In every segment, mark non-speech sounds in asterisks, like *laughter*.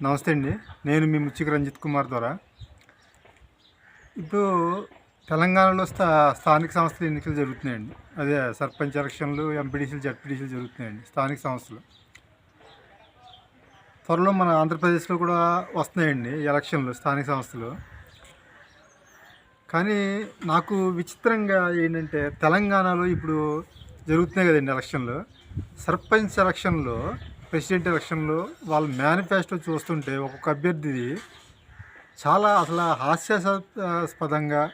నమస్తే అండి. నేను మీ ముచ్చిక రంజిత్ కుమార్ ద్వారా. ఇప్పుడు తెలంగాణలో స్థా స్థానిక సంస్థల ఎన్నికలు జరుగుతున్నాయండి. అదే సర్పంచ్ ఎలక్షన్లు ఎంపీడీసీలు జడ్పీడీసీలు జరుగుతున్నాయండి స్థానిక సంస్థలు. త్వరలో మన ఆంధ్రప్రదేశ్లో కూడా వస్తున్నాయండి ఎలక్షన్లు స్థానిక సంస్థలు. కానీ నాకు విచిత్రంగా ఏంటంటే తెలంగాణలో ఇప్పుడు జరుగుతున్నాయి కదండి ఎలక్షన్లు. సర్పంచ్ ఎలక్షన్లో ప్రెసిడెంట్ ఎలక్షన్లో వాళ్ళ మేనిఫెస్టో చూస్తుంటే ఒక్కొక్క అభ్యర్థిది చాలా అసలు హాస్యాస్పదంగా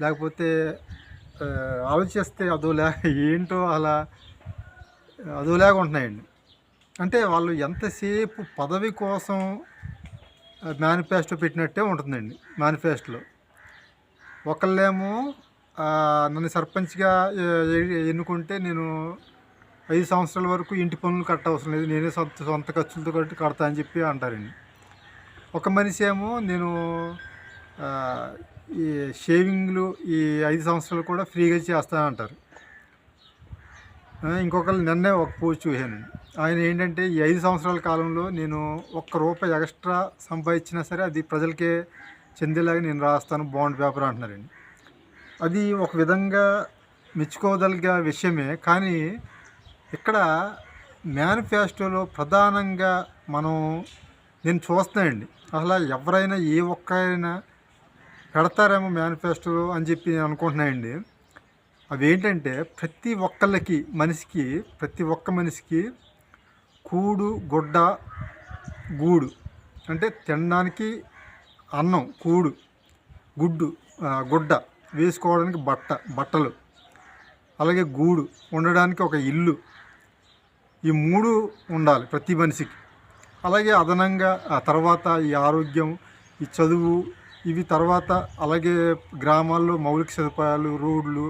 లేకపోతే ఆలోచిస్తే అదో అదోలా ఏంటో అలా అదోలాగా ఉంటున్నాయండి. అంటే వాళ్ళు ఎంతసేపు పదవి కోసం మేనిఫెస్టో పెట్టినట్టే ఉంటుందండి మేనిఫెస్టోలో. ఒకళ్ళేమో నన్ను సర్పంచ్గా ఎన్నుకుంటే నేను ఐదు సంవత్సరాల వరకు ఇంటి పనులు కట్ట అవసరం లేదు. నేనే సొంత సొంత ఖర్చులతో కట్టి కడతా అని చెప్పి అంటారండి. ఒక మనిషి ఏమో నేను ఈ షేవింగ్లు ఈ ఐదు సంవత్సరాలు కూడా ఫ్రీగా చేస్తానంటారు ఇంకొకరు నిన్నే ఒక పోస్ట్ చూశానండి ఆయన ఏంటంటే ఈ ఐదు సంవత్సరాల కాలంలో నేను ఒక్క రూపాయి ఎక్స్ట్రా సంపాదించినా సరే అది ప్రజలకే చెందేలాగా నేను రాస్తాను బాండ్ పేపర్ అంటున్నారండి. అది ఒక విధంగా మెచ్చుకోదలిగే విషయమే. కానీ ఇక్కడ మేనిఫెస్టోలో ప్రధానంగా మనం నేను చూస్తానండి అసలు ఎవరైనా ఏ ఒక్కరైనా పెడతారేమో మేనిఫెస్టో అని చెప్పి నేను అనుకుంటున్నానండి. అవి ఏంటంటే ప్రతి ఒక్కళ్ళకి మనిషికి ప్రతి ఒక్క మనిషికి కూడు గుడ్డ గూడు అంటే తినడానికి అన్నం కూడు గుడ్డు గుడ్డ వేసుకోవడానికి బట్ట బట్టలు అలాగే గూడు ఉండడానికి ఒక ఇల్లు ఈ మూడు ఉండాలి ప్రతి మనిషికి. అలాగే అదనంగా ఆ తర్వాత ఈ ఆరోగ్యం ఈ చదువు ఇవి తర్వాత అలాగే గ్రామాల్లో మౌలిక సదుపాయాలు రోడ్లు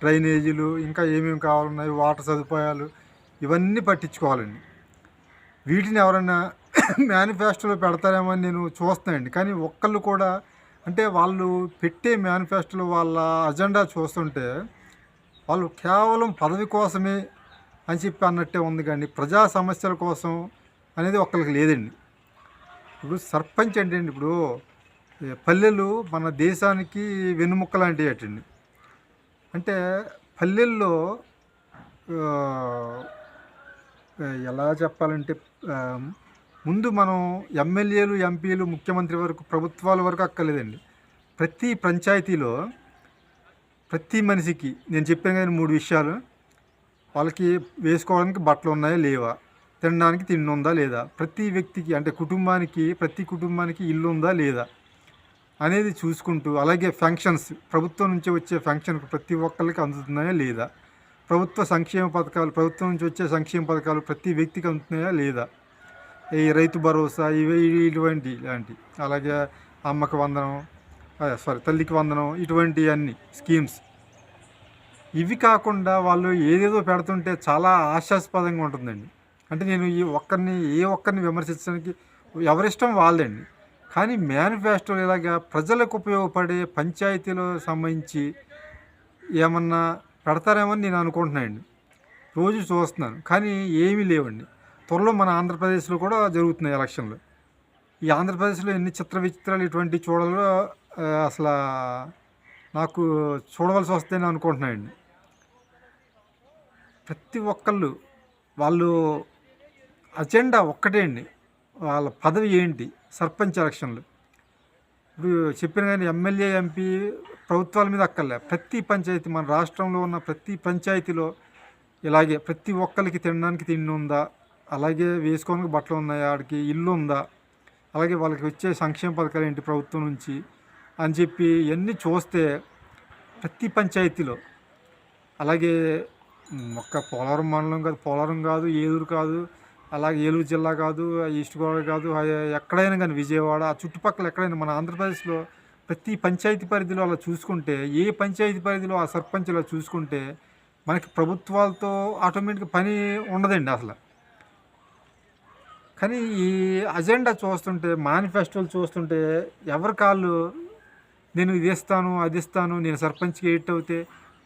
డ్రైనేజీలు ఇంకా ఏమేమి కావాలన్నాయి వాటర్ సదుపాయాలు ఇవన్నీ పట్టించుకోవాలండి. వీటిని ఎవరైనా *coughs* మేనిఫెస్టోలో పెడతారేమో అని నేను చూస్తానండి కానీ ఒక్కళ్ళు కూడా అంటే వాళ్ళు పెట్టే మేనిఫెస్టోలో వాళ్ళ అజెండా చూస్తుంటే వాళ్ళు కేవలం పదవి కోసమే అని చెప్పి అన్నట్టే ఉంది కానీ ప్రజా సమస్యల కోసం అనేది ఒక్కరికి లేదండి. ఇప్పుడు సర్పంచ్ అంటే అండి ఇప్పుడు పల్లెలు మన దేశానికి వెన్నుముక్క లాంటివి అటండి. అంటే పల్లెల్లో ఎలా చెప్పాలంటే ముందు మనం ఎమ్మెల్యేలు ఎంపీలు ముఖ్యమంత్రి వరకు ప్రభుత్వాల వరకు అక్కర్లేదండి. ప్రతి పంచాయతీలో ప్రతి మనిషికి నేను చెప్పాను కానీ మూడు విషయాలు వాళ్ళకి వేసుకోవడానికి బట్టలు ఉన్నాయా లేవా? తినడానికి తిండి ఉందా లేదా? ప్రతి వ్యక్తికి అంటే కుటుంబానికి ప్రతి కుటుంబానికి ఇల్లు ఉందా లేదా? అనేది చూసుకుంటూ అలాగే ఫంక్షన్స్ ప్రభుత్వం నుంచి వచ్చే ఫంక్షన్కి ప్రతి ఒక్కరికి అందుతున్నాయా లేదా? ప్రభుత్వ సంక్షేమ పథకాలు ప్రభుత్వం నుంచి వచ్చే సంక్షేమ పథకాలు ప్రతి వ్యక్తికి అందుతున్నాయా లేదా? ఈ రైతు భరోసా ఇవి ఇటువంటి ఇలాంటి. అలాగే అమ్మకు వందనం సారీ తల్లికి వందనం ఇటువంటి అన్ని స్కీమ్స్ ఇవి కాకుండా వాళ్ళు ఏదేదో పెడుతుంటే చాలా ఆశాస్పదంగా ఉంటుందండి. అంటే నేను ఈ ఒక్కరిని ఏ ఒక్కరిని విమర్శించడానికి ఎవరిష్టం వాళ్ళదండి. కానీ మేనిఫెస్టో ఇలాగా ప్రజలకు ఉపయోగపడే పంచాయతీలో సంబంధించి ఏమన్నా పెడతారేమని నేను అనుకుంటున్నానండి. రోజు చూస్తున్నాను. కానీ ఏమీ లేవండి. త్వరలో మన ఆంధ్రప్రదేశ్లో కూడా జరుగుతున్నాయి ఎలక్షన్లు. ఈ ఆంధ్రప్రదేశ్లో ఎన్ని చిత్ర విచిత్రాలు ఇటువంటి చూడాలో అసలు నాకు చూడవలసి వస్తుందని అనుకుంటున్నాయండి ప్రతి ఒక్కళ్ళు వాళ్ళు అజెండా ఒక్కటే అండి. వాళ్ళ పదవి ఏంటి? సర్పంచ్ ఎలక్షన్లు. ఇప్పుడు చెప్పిన కానీ ఎమ్మెల్యే ఎంపీ ప్రభుత్వాల మీద అక్కర్లే. ప్రతి పంచాయతీ మన రాష్ట్రంలో ఉన్న ప్రతి పంచాయతీలో ఇలాగే ప్రతి ఒక్కరికి తినడానికి తిండి ఉందా? అలాగే వేసుకోవడానికి బట్టలు ఉన్నాయా? ఆడికి ఇల్లు ఉందా? అలాగే వాళ్ళకి వచ్చే సంక్షేమ పథకాలు ఏంటి ప్రభుత్వం నుంచి? అని చెప్పి ఇవన్నీ చూస్తే ప్రతి పంచాయతీలో అలాగే ఒక్క పోలవరం మండలం కాదు పోలవరం కాదు ఏలూరు కాదు అలాగే ఏలూరు జిల్లా కాదు ఈస్ట్ గోదావరి కాదు ఎక్కడైనా కానీ విజయవాడ ఆ చుట్టుపక్కల ఎక్కడైనా మన ఆంధ్రప్రదేశ్లో ప్రతి పంచాయతీ పరిధిలో అలా చూసుకుంటే ఏ పంచాయతీ పరిధిలో ఆ సర్పంచ్ అలా చూసుకుంటే మనకి ప్రభుత్వాలతో ఆటోమేటిక్గా పని ఉండదండి అసలు. కానీ ఈ అజెండా చూస్తుంటే మేనిఫెస్టోలు చూస్తుంటే ఎవరి కాళ్ళు నేను ఇది ఇస్తాను అది ఇస్తాను నేను సర్పంచ్కి ఎయిట్ అవుతే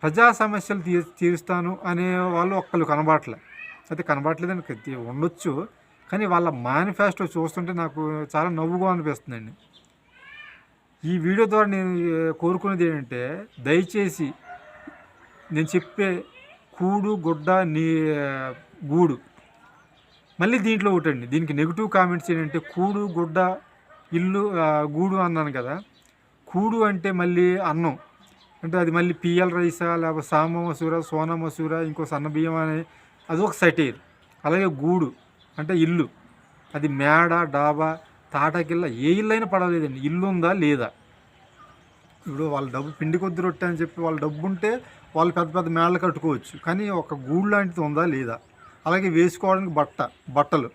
ప్రజా సమస్యలు తీ తీరుస్తాను అనే వాళ్ళు ఒక్కళ్ళు కనబడట్లే. అయితే కనబడట్లేదని ఉండొచ్చు కానీ వాళ్ళ మేనిఫెస్టో చూస్తుంటే నాకు చాలా నవ్వుగా అనిపిస్తుందండి. ఈ వీడియో ద్వారా నేను కోరుకునేది ఏంటంటే దయచేసి నేను చెప్పే కూడు గుడ్డ నీ గూడు మళ్ళీ దీంట్లో ఒకటండి. దీనికి నెగిటివ్ కామెంట్స్ ఏంటంటే కూడు గుడ్డ ఇల్లు గూడు అన్నాను కదా. కూడు అంటే మళ్ళీ అన్నం. అంటే అది మళ్ళీ పిఎల్ రైసా లేకపోతే సామ మసూర సోనా మసూర ఇంకో సన్న బియ్యం అని అది ఒక సెటైర్ అలాగే గూడు అంటే ఇల్లు. అది మేడ డాబా తాటకిల్ల ఏ ఇల్లు అయినా పడలేదండి. ఇల్లు ఉందా లేదా? ఇప్పుడు వాళ్ళ డబ్బు పిండి కొద్ది రొట్టె అని చెప్పి వాళ్ళ డబ్బు ఉంటే వాళ్ళు పెద్ద పెద్ద మేళ్ళ కట్టుకోవచ్చు. కానీ ఒక గూడు లాంటిది ఉందా లేదా? అలాగే వేసుకోవడానికి బట్ట బట్టలు.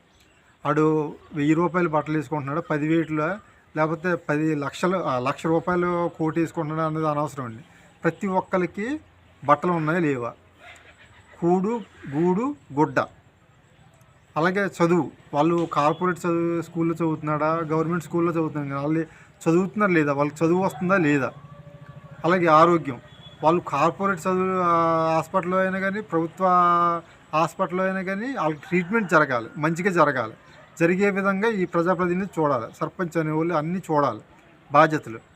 వాడు వెయ్యి రూపాయలు బట్టలు వేసుకుంటున్నాడు? పదివేట్లో? లేకపోతే పది లక్షలు లక్ష రూపాయలు కోటి వేసుకుంటున్నాడు అనేది అనవసరం అండి. ప్రతి ఒక్కరికి బట్టలు ఉన్నాయా లేవా? కూడు గూడు గుడ్డ. అలాగే చదువు. వాళ్ళు కార్పొరేట్ చదువు స్కూల్లో చదువుతున్నాడా? గవర్నమెంట్ స్కూల్లో చదువుతున్నాడు? వాళ్ళు చదువుతున్నారు లేదా? వాళ్ళకి చదువు వస్తుందా లేదా? అలాగే ఆరోగ్యం. వాళ్ళు కార్పొరేట్ చదువు హాస్పిటల్లో అయినా కానీ ప్రభుత్వ హాస్పిటల్లో అయినా కానీ వాళ్ళకి ట్రీట్మెంట్ జరగాలి. మంచిగా జరగాలి. జరిగే విధంగా ఈ ప్రజాప్రతినిధి చూడాలి. సర్పంచ్ అనే వాళ్ళు అన్నీ చూడాలి. బాధ్యతలు.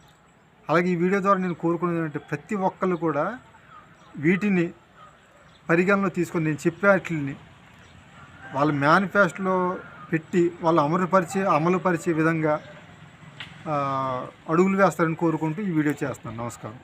అలాగే ఈ వీడియో ద్వారా నేను కోరుకునేది ఏంటంటే ప్రతి ఒక్కళ్ళు కూడా వీటిని పరిగణలో తీసుకొని నేను చెప్పే వాటిని వాళ్ళ మేనిఫెస్టోలో పెట్టి వాళ్ళు అమలుపరిచే అమలుపరిచే విధంగా అడుగులు వేస్తారని కోరుకుంటూ ఈ వీడియో చేస్తున్నాను. నమస్కారం.